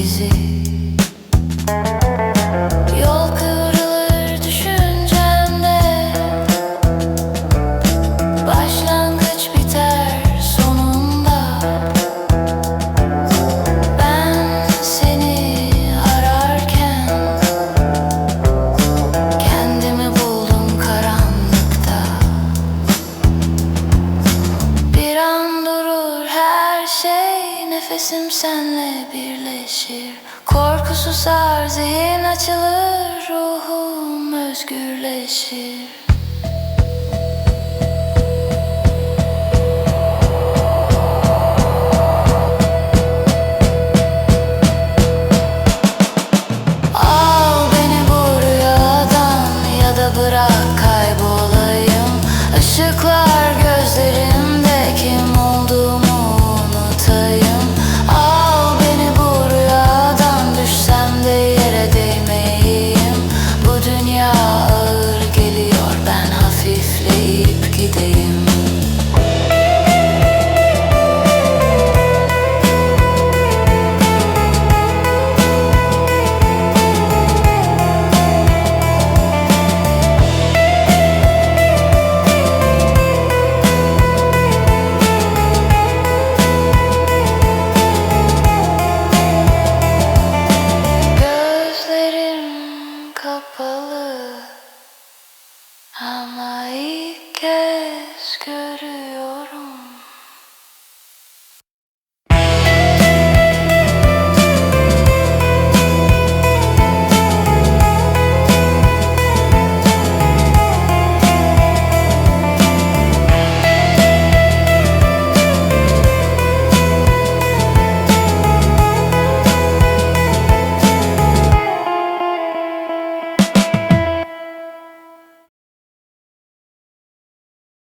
is it? nefesim senle birleşir. Korkusuz zar zihin açılır Ruhum özgürleşir. ağır geliyor. Ben hafifleyip gideyim.